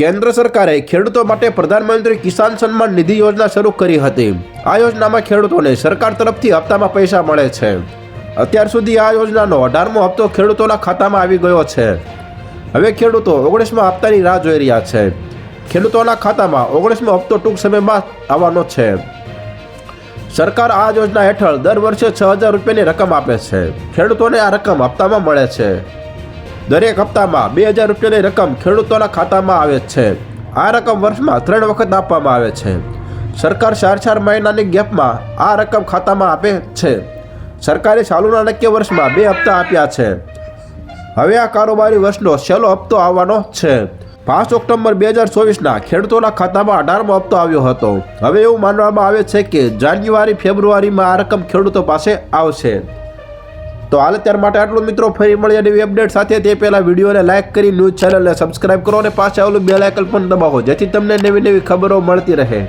કેન્દ્ર સરકારે ખેડૂતો માટે પ્રધાનમંત્રી કિસાન સન્માન નિધિ યોજના શરૂ કરી હતી. આ યોજનામાં ખેડૂતોને સરકાર તરફથી હપ્તામાં પૈસા મળે છે. અત્યાર સુધી આ યોજનાનો અઢારમો હપ્તો ખેડૂતોના ખાતામાં આવી ગયો છે. હવે ખેડૂતો ઓગણીસમાં હપ્તાની રાહ જોઈ રહ્યા છે. ખેડૂતોના ખાતામાં ઓગણીસમો હપ્તો ટૂંક સમયમાં આવવાનો છે. સરકાર આ યોજના હેઠળ દર વર્ષે છ હજાર રૂપિયાની રકમ આપે છે. ખેડૂતોને આ રકમ હપ્તામાં મળે છે. દરેક હપ્તામાં બે હજાર રૂપિયાની રકમ ખેડૂતોના ખાતામાં આવે છે. આ રકમ વર્ષમાં ત્રણ વખત આપવામાં આવે છે. સરકાર ચાર ચાર મહિનાની ગેપમાં આ રકમ ખાતામાં આપે છે. સરકારે ચાલુના નાણાકીય વર્ષમાં બે હપ્તા આપ્યા છે. હવે આ કારોબારી વર્ષનો છેલ્લો હપ્તો આવવાનો છે. પાંચ ઓક્ટોબર બે હજાર ચોવીસના ખેડૂતોના ખાતામાં અઢારમો હપ્તો આવ્યો હતો. હવે એવું માનવામાં આવે છે કે જાન્યુઆરી, ફેબ્રુઆરીમાં આ રકમ ખેડૂતો પાસે આવશે. તો હાલ ત્યાર માટે આટલું મિત્રો, ફરી મળીએ નવી અપડેટ સાથે. તે પહેલાં વિડીયોને લાઇક કરી ન્યૂઝ ચેનલને સબસ્ક્રાઇબ કરો અને પાછા આવેલું બેલ આઇકન પણ દબાવો, જેથી તમને નવી નવી ખબરો મળતી રહે.